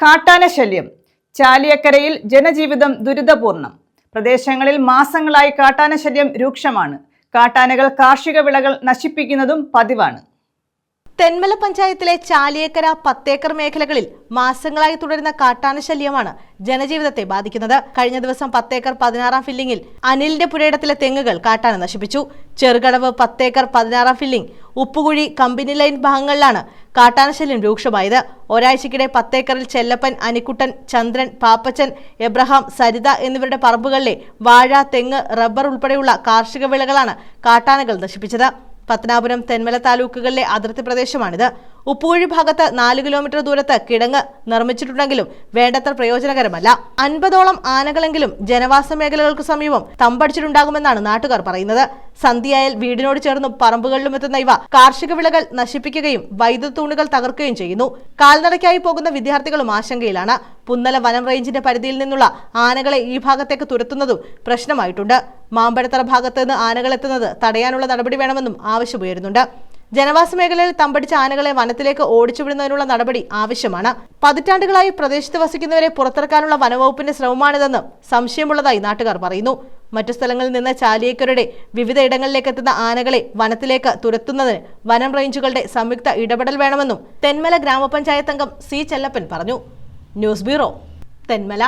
കാട്ടാന ശല്യം ചാലിയക്കരയിൽ ജനജീവിതം ദുരിതപൂർണം പ്രദേശങ്ങളിൽ മാസങ്ങളായി കാട്ടാന ശല്യം രൂക്ഷമാണ്. കാട്ടാനകൾ കാർഷിക വിളകൾ നശിപ്പിക്കുന്നതും പതിവാണ്. തെന്മല പഞ്ചായത്തിലെ ചാലിയേക്കര പത്തേക്കർ മേഖലകളിൽ മാസങ്ങളായി തുടരുന്ന കാട്ടാന ശല്യമാണ് ജനജീവിതത്തെ ബാധിക്കുന്നത്. കഴിഞ്ഞ ദിവസം പത്തേക്കർ പതിനാറാം ഫില്ലിംഗിൽ അനിലിന്റെ പുരയിടത്തിലെ തെങ്ങുകൾ കാട്ടാന നശിപ്പിച്ചു. ചെറുകടവ് പത്തേക്കർ പതിനാറാം ഫില്ലിംഗ് ഉപ്പുകുഴി കമ്പനി ലൈൻ ഭാഗങ്ങളിലാണ് കാട്ടാനശല്യം രൂക്ഷമായത്. ഒരാഴ്ചക്കിടെ പത്തേക്കറിൽ ചെല്ലപ്പൻ അനിക്കുട്ടൻ ചന്ദ്രൻ പാപ്പച്ചൻ എബ്രഹാം സരിത എന്നിവരുടെ പറമ്പുകളിലെ വാഴ തെങ്ങ് റബ്ബർ ഉൾപ്പെടെയുള്ള കാർഷിക വിളകളാണ് കാട്ടാനകൾ നശിപ്പിച്ചത്. പത്തനാപുരം തെന്മല താലൂക്കുകളിലെ അതിർത്തി പ്രദേശമാണിത്. ഉപ്പുകുഴി ഭാഗത്ത് നാല് കിലോമീറ്റർ ദൂരത്ത് കിടങ്ങ് നിർമ്മിച്ചിട്ടുണ്ടെങ്കിലും വേണ്ടത്ര പ്രയോജനകരമല്ല. അൻപതോളം ആനകളെങ്കിലും ജനവാസ മേഖലകൾക്ക് സമീപം തമ്പടിച്ചിട്ടുണ്ടാകുമെന്നാണ് നാട്ടുകാർ പറയുന്നത്. സന്ധ്യയായാൽ വീടിനോട് ചേർന്നും പറമ്പുകളിലും എത്തുന്ന ഇവ കാർഷിക വിളകൾ നശിപ്പിക്കുകയും വൈദ്യുത തൂണുകൾ തകർക്കുകയും ചെയ്യുന്നു. കാൽനടയ്ക്കായി പോകുന്ന വിദ്യാർത്ഥികളും ആശങ്കയിലാണ്. പുന്നല വനം റേഞ്ചിന്റെ പരിധിയിൽ നിന്നുള്ള ആനകളെ ഈ ഭാഗത്തേക്ക് തുരത്തുന്നതും പ്രശ്നമായിട്ടുണ്ട്. മാമ്പഴത്തറ ഭാഗത്ത് നിന്ന് ആനകൾ എത്തുന്നത് തടയാനുള്ള നടപടി വേണമെന്നും ആവശ്യമുയരുന്നുണ്ട് ജനവാസ മേഖലയിൽ തമ്പടിച്ച ആനകളെ വനത്തിലേക്ക് ഓടിച്ചുവിടുന്നതിനുള്ള നടപടി ആവശ്യമാണ്. പതിറ്റാണ്ടുകളായി പ്രദേശത്ത് വസിക്കുന്നവരെ പുറത്തിറക്കാനുള്ള വനവകുപ്പിന്റെ ശ്രമമാണിതെന്ന് സംശയമുള്ളതായി നാട്ടുകാർ പറയുന്നു. മറ്റു സ്ഥലങ്ങളിൽ നിന്ന് ചാലിയേക്കരുടെ വിവിധ ഇടങ്ങളിലേക്ക് എത്തുന്ന ആനകളെ വനത്തിലേക്ക് തുരത്തുന്നതിന് വനം റേഞ്ചുകളുടെ സംയുക്ത ഇടപെടൽ വേണമെന്നും തെന്മല ഗ്രാമപഞ്ചായത്ത് അംഗം സി ചെല്ലപ്പൻ പറഞ്ഞു. News bureau Thenmala.